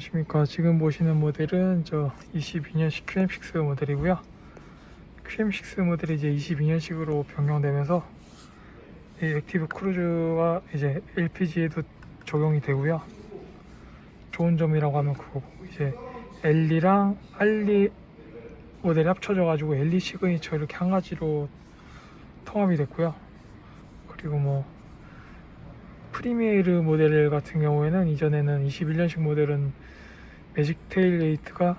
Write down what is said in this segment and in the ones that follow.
안녕하십니까. 지금 보시는 모델은 저 22년식 QM6 모델이고요. QM6 모델이 이제 22년식으로 변경되면서 이 액티브 크루즈와 이제 LPG에도 적용이 되고요. 좋은 점이라고 하면 그거고 이제 엘리랑 알리 모델이 합쳐져 가지고 엘리 시그니처 이렇게 한 가지로 통합이 됐고요. 그리고 뭐 프리미에르 모델 같은 경우에는 이전에는 21년식 모델은 매직 테일 레이트가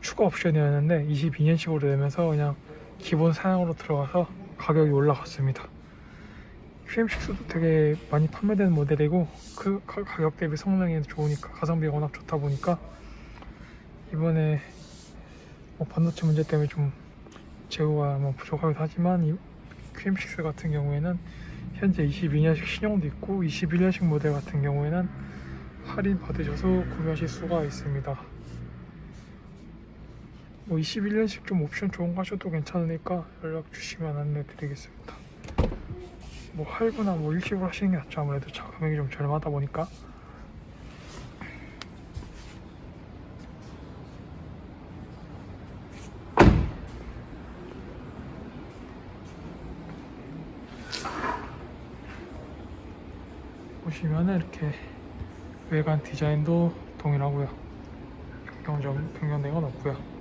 추가 옵션이었는데 22년식으로 되면서 그냥 기본 사양으로 들어가서 가격이 올라갔습니다. QM6도 되게 많이 판매되는 모델이고 그 가- 가격 대비 성능이 좋으니까 가성비가 워낙 좋다 보니까 이번에 뭐 반도체 문제 때문에 좀 제휴가 뭐 부족하기도 하지만 이 QM6 같은 경우에는 현재 22년식 신형도 있고 21년식 모델 같은 경우에는 할인 받으셔서 구매하실 수가 있습니다. 뭐 21년식 좀 옵션 좋은 거 하셔도 괜찮으니까 연락 주시면 안내 드리겠습니다. 뭐 할부나 뭐 일시불 하시는 게 낫죠. 아무래도 차 금액이 좀 저렴하다 보니까. 보시면은 이렇게 외관 디자인도 동일하고요. 변경점 변경된 건 없고요.